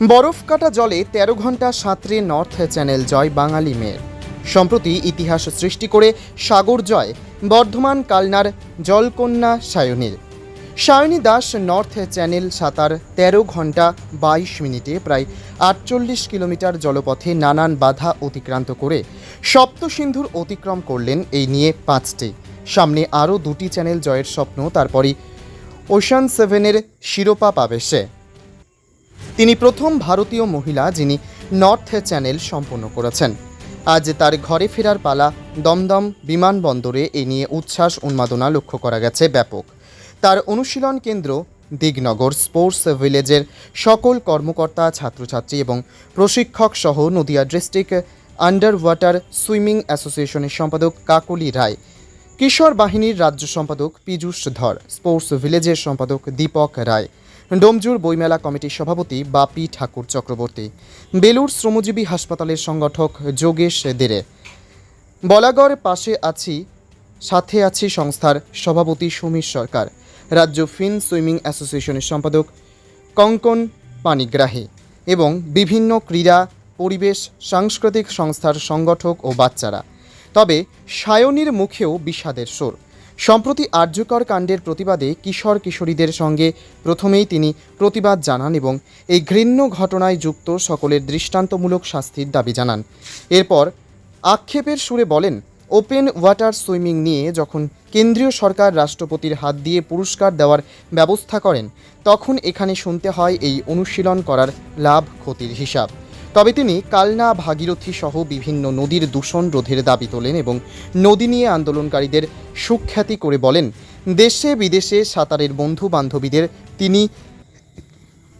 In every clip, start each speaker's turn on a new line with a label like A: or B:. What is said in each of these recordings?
A: বরফ কাটা জলে তেরো ঘণ্টা সাঁতরে নর্থ চ্যানেল জয় বাঙালি মেয়ের সম্প্রতি ইতিহাস সৃষ্টি করে সাগর জয় বর্ধমান কালনার জলকন্যা সায়নীর। সায়নী দাস নর্থ চ্যানেল সাঁতার তেরো ঘণ্টা বাইশ মিনিটে প্রায় আটচল্লিশ কিলোমিটার জলপথে নানান বাধা অতিক্রান্ত করে সপ্তসিন্ধুর অতিক্রম করলেন এই নিয়ে পাঁচটি। সামনে আরও দুটি চ্যানেল জয়ের স্বপ্ন, তারপরই ওশান সেভেনের শিরোপা পাবে সে। তিনি প্রথম ভারতীয় মহিলা যিনি নর্থ চ্যানেল সম্পন্ন করেছেন। আজ তার ঘরে ফেরার পালা দমদম বিমানবন্দরে এ নিয়ে উচ্ছ্বাস উন্মাদনা লক্ষ্য করা গেছে ব্যাপক। তার অনুশীলন কেন্দ্র দিগনগর স্পোর্টস ভিলেজের সকল কর্মকর্তা, ছাত্রছাত্রী এবং প্রশিক্ষক সহ Nadia district under water swimming অ্যাসোসিয়েশনের সম্পাদক কাকলি রায়, কিশোর বাহিনীর রাজ্য সম্পাদক পীযূষ ধর, স্পোর্টস ভিলেজের সম্পাদক দীপক রায় ডোমজুর বইমেলা কমিটির সভাপতি বাপি ঠাকুর চক্রবর্তী বেলুর শ্রমজীবী হাসপাতালের সংগঠক যোগেশ দেরে, বলাগড় পাশে আছি, সাথে আছি সংস্থার সভাপতি সমীর সরকার, রাজ্য ফিন সুইমিং অ্যাসোসিয়েশনের সম্পাদক কঙ্কন পানিগ্রাহী এবং বিভিন্ন ক্রীড়া, পরিবেশ, সাংস্কৃতিক সংস্থার সংগঠক ও বাচ্চারা। তবে সায়নীর মুখেও বিষাদের সুর সম্প্রতি আর্যকর কাণ্ডের প্রতিবাদে কিশোর কিশোরীদের সঙ্গে প্রথমেই তিনি প্রতিবাদ জানান এবং এই ঘৃণ্য ঘটনায় যুক্ত সকলের দৃষ্টান্তমূলক শাস্তির দাবি জানান। এরপর আক্ষেপের সুরে বলেন, ওপেন ওয়াটার সুইমিং নিয়ে যখন কেন্দ্রীয় সরকার রাষ্ট্রপতির হাত দিয়ে পুরস্কার দেওয়ার ব্যবস্থা করেন, তখন এখানে শুনতে হয় এই অনুশীলন করার লাভ ক্ষতির হিসাব। তবে তিনি কালনা ভাগীরথী সহ বিভিন্ন নদীর দূষণ রোধের দাবি তোলেন এবং নদী নিয়ে আন্দোলনকারীদের সুখ্যাতি করে বলেন, দেশে বিদেশে সাঁতারের বন্ধু বান্ধবীদের তিনি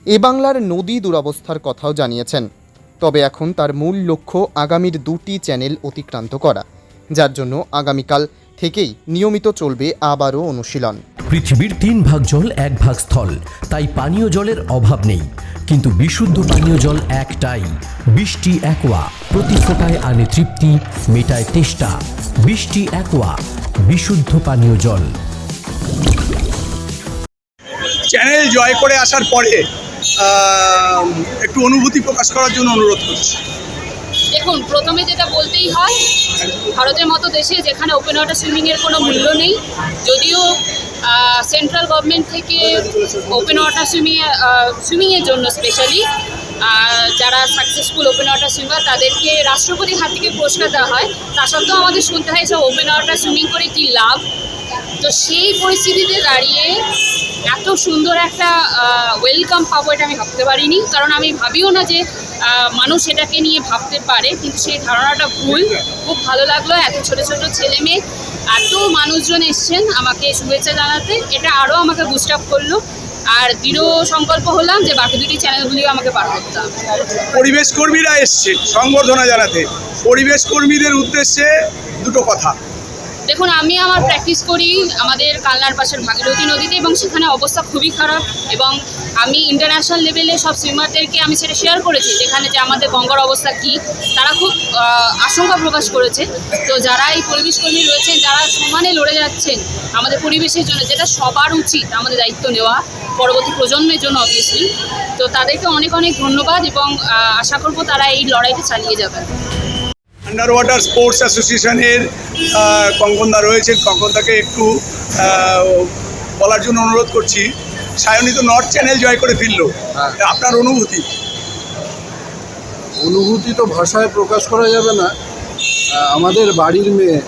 A: এ বাংলার নদী দুরবস্থার কথাও জানিয়েছেন। তবে এখন তার মূল লক্ষ্য আগামীর দুটি চ্যানেল অতিক্রান্ত করা, যার জন্য আগামীকাল থেকেই নিয়মিত চলবে আবারও অনুশীলন।
B: পৃথিবীর তিন ভাগ জল এক ভাগ স্থল। তাই পানীয় জলের অভাব নেই। কিন্তু বিশুদ্ধ পানীয় জল একটাই। বৃষ্টি একোয়া। প্রতি ফোটায় আনে তৃপ্তি মেটায় তেষ্টা। বৃষ্টি একোয়া। বিশুদ্ধ পানীয় জল।
C: চ্যানেল জয় করে আসার পরে একটু অনুভূতি প্রকাশ করার জন্য অনুরোধ করছি।
D: দেখুন প্রথমে যেটা বলতেই হয় ভারতের মতো দেশে যেখানে ওপেন ওয়াটার সুইমিংয়ের কোনো মূল্য নেই যদিও সেন্ট্রাল গভর্নমেন্ট থেকে ওপেন ওয়াটার সুইমিং সুইমিংয়ের জন্য স্পেশালি যারা সাকসেসফুল ওপেন ওয়াটার সুইমার তাদেরকে রাষ্ট্রপতির হাত থেকে পুরস্কার দেওয়া হয়। তা সত্ত্বেও আমাদের শুনতে হয় সব ওপেন ওয়াটার সুইমিং করে কি লাভ? তো সেই পরিস্থিতিতে দাঁড়িয়ে এত সুন্দর একটা ওয়েলকাম পাবো এটা আমি ভাবতে পারিনি। কারণ আমি ভাবিও না যে মানুষ এটাকে নিয়ে ভাবতে পারে, কিন্তু সেই ধারণাটা ভুল। খুব ভালো লাগল, এত ছোট ছোট ছেলে মানুষজন এসছেন আমাকে শুভেচ্ছা জানাতে। এটা আরও আমাকে বুস্ট আপ করল। আর দৃঢ় সংকল্প হলাম যে বাকি দুটি চ্যানেলগুলিও আমাকে পার করতে হবে।
C: পরিবেশ কর্মীরা এসছে সংবর্ধনা জানাতে। পরিবেশ কর্মীদের উদ্দেশ্যে দুটো কথা।
D: দেখুন, আমি আমার প্র্যাকটিস করি আমাদের কালনার পাশের ভাগীরথী নদীতে এবং সেখানে অবস্থা খুবই খারাপ এবং আমি ইন্টারন্যাশনাল লেভেলে সব সুইমারদেরকে আমি সেটা শেয়ার করেছি, যেখানে যে আমাদের গঙ্গার অবস্থা কী, তারা খুব আশঙ্কা প্রকাশ করেছে। তো যারা এই পরিবেশ কর্মী রয়েছেন, যারা সমানে লড়ে যাচ্ছেন আমাদের পরিবেশের জন্য, যেটা সবার উচিত আমাদের দায়িত্ব নেওয়া পরবর্তী প্রজন্মের জন্য অবভিয়াসলি তো তাদেরকে অনেক অনেক ধন্যবাদ এবং আশা করব তারা এই লড়াইটা চালিয়ে যাবে
C: আন্ডার ওয়াটার স্পোর্টস অ্যাসোসিয়েশনের কঙ্কনদা রয়েছেন। কঙ্কনদাকে একটু বলার জন্য অনুরোধ করছি। সায়নী তো নর্থ চ্যানেল জয় করে ফিরল। আপনার অনুভূতি?
E: অনুভূতি তো ভাষায় প্রকাশ করা যাবে না। আমাদের বাড়ির মেয়ে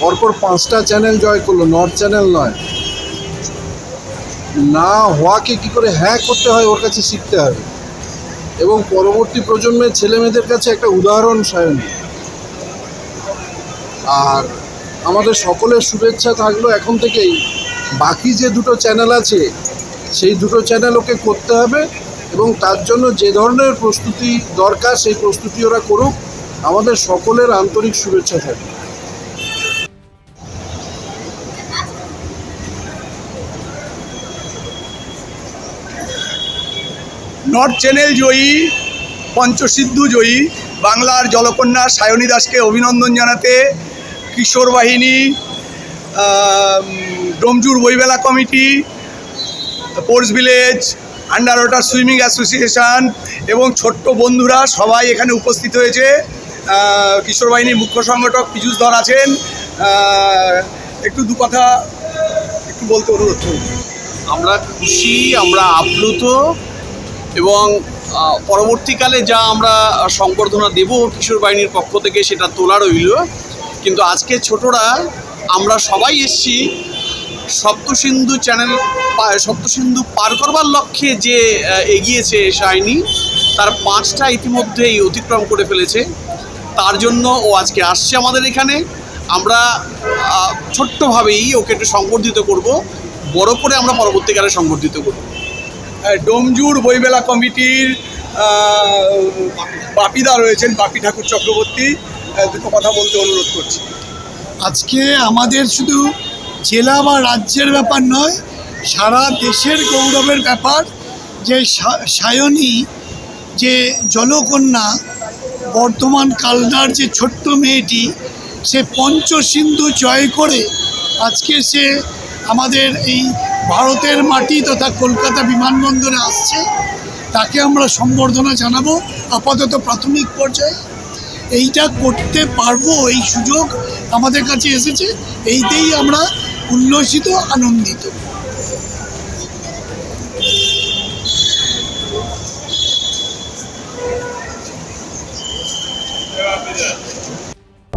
E: পরপর পাঁচটা চ্যানেল জয় করল নর্থ চ্যানেল নয়। না হওয়াকে কি করে হ্যাঁ করতে হয় ওর কাছে শিখতে হবে। এবং পরবর্তী প্রজন্মের ছেলেমেয়েদের কাছে একটা উদাহরণ সায়নী আর আমাদের সকলের শুভেচ্ছা থাকল এখন থেকেই। বাকি যে দুটো চ্যানেল আছে, সেই দুটো চ্যানেল ওকে করতে হবে এবং তার জন্য যে ধরনের প্রস্তুতি দরকার, সেই প্রস্তুতি ওরা করুক। আমাদের সকলের আন্তরিক শুভেচ্ছা থাকবে
C: নর্থ চ্যানেল জয়ী, পঞ্চসিদ্ধু জয়ী, বাংলার জলকন্যা সায়নী দাসকে অভিনন্দন জানাতে কিশোর বাহিনী ডোমজুর বইমেলা committee sports village, under water swimming association এবং ছোট্ট বন্ধুরা সবাই এখানে উপস্থিত হয়েছে। কিশোর বাহিনীর মুখ্য সংগঠক পীযুষ ধর আছেন। একটু দু কথা একটু বলতে অনুরোধ
F: আমরা খুশি, আমরা আপ্লুত। এবং পরবর্তীকালে যা আমরা সংবর্ধনা দেব কিশোর বাহিনীর পক্ষ থেকে সেটা তোলা রইল। কিন্তু আজকে ছোটরা, আমরা সবাই এসছি সপ্তসিন্ধু চ্যানেল সপ্তসিন্ধু পার করবার লক্ষ্যে যে এগিয়েছে শাইনি তার পাঁচটা ইতিমধ্যেই অতিক্রম করে ফেলেছে। তার জন্য ও আজকে আসছে আমাদের এখানে। আমরা ছোট্টভাবেই ওকে একটু সংবর্ধিত করব। বড় করে আমরা পরবর্তীকালে সংবর্ধিত করব।
C: ডোমজুর বইমেলা কমিটির বাপিদা রয়েছেন, বাপি ঠাকুর চক্রবর্তী দুটো কথা বলতে অনুরোধ করছি।
G: আজকে আমাদের শুধু জেলা বা রাজ্যের ব্যাপার নয়, সারা দেশের গৌরবের ব্যাপার, যে সায়নী, যে জলকন্যা, বর্ধমান কালনার যে ছোট্ট মেয়েটি, সে পঞ্চসিন্ধু জয় করে আজকে সে আমাদের এই ভারতের মাটি তথা কলকাতা বিমানবন্দরে আসছে, তাকে আমরা সম্বর্ধনা জানাব আপাতত প্রাথমিক পর্যায়ে। এইটা করতে পারব, এই সুযোগ আমাদের কাছে এসেছে, এইতেই আমরা উল্লসিত, আনন্দিত।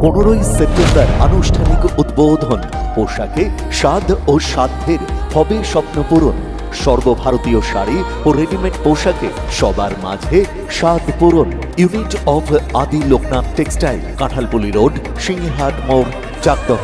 H: পনেরোই সেপ্টেম্বর আনুষ্ঠানিক উদ্বোধন। পোশাকে স্বাদ ও সাধ্যের হবে স্বপ্ন পূরণ। সর্বভারতীয় শাড়ি ও রেডিমেড পোশাকে সবার মাঝে স্বাদ পূরণ। Unit of Adi Loknath textile, Kanthalpuli road, Singhat মোড় চাকদহ